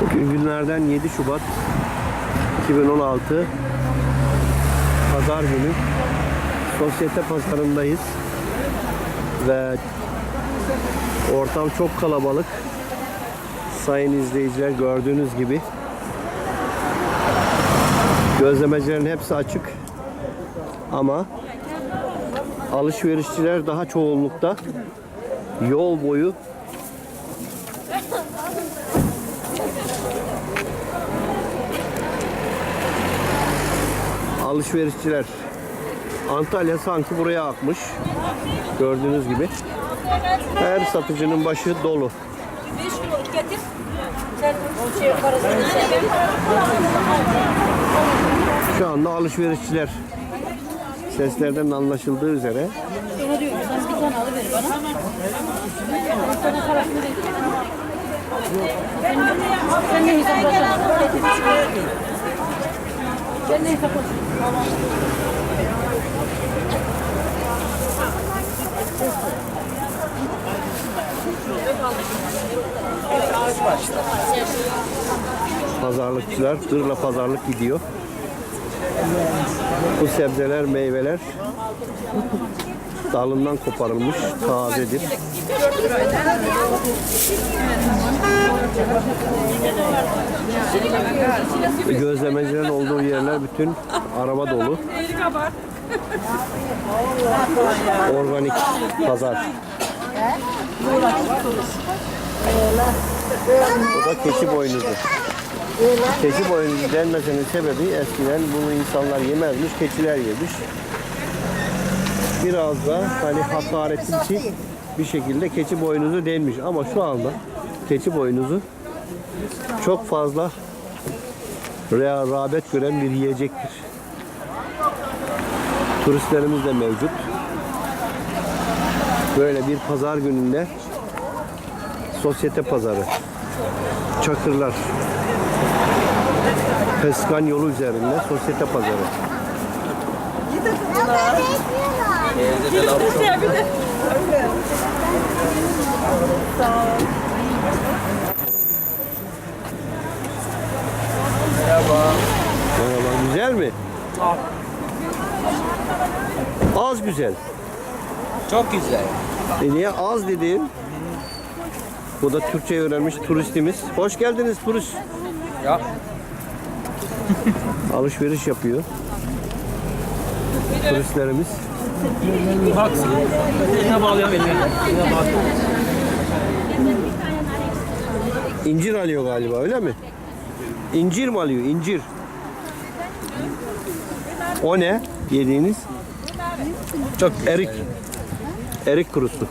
Bugün günlerden 7 Şubat 2016 Pazar günü Sosyete pazarındayız ve ortam çok kalabalık. Sayın izleyiciler gördüğünüz gibi gözlemecilerin hepsi açık. Ama alışverişçiler daha çoğunlukta yol boyu alışverişçiler Antalya sanki buraya akmış. Gördüğünüz gibi. Her satıcının başı dolu. 5 kiloluk getir. Sen o parasını sen. Şu anda alışverişçiler seslerden anlaşıldığı üzere Ona diyorum sen bir tane alıver bana. Sen, ne kilo. Sen ne hesaplasın? pazarlıkçılar tırla pazarlık gidiyor. Bu sebzeler, meyveler dalından koparılmış, tazedir. Gözlemecilerin olduğu yerler bütün araba dolu. Organik pazar. Bu da keçi boynuzu. Keçi boynuzu denmesinin sebebi eskiden bunu insanlar yemezmiş, keçiler yemiş. Biraz da hani hakaretli bir şekilde keçi boynuzu denmiş ama şu anda keçi boynuzu çok fazla rağbet gören bir yiyecektir. Turistlerimiz de mevcut. Böyle bir pazar gününde sosyete pazarı. Çakırlar. Peskan yolu üzerinde sosyete pazarı. Merhaba. Güzel mi? Az güzel. Çok güzel. E niye az dedin? Bu da Türkçe öğrenmiş turistimiz. Hoş geldiniz turist. Ya Alışveriş yapıyor. Turistlerimiz. Bak. Eline bağlayan eline. Eline bağlayan. İncir alıyor galiba öyle mi? İncir mi alıyor? İncir. O ne? Yediğiniz? Çok erik. Erik kurusu.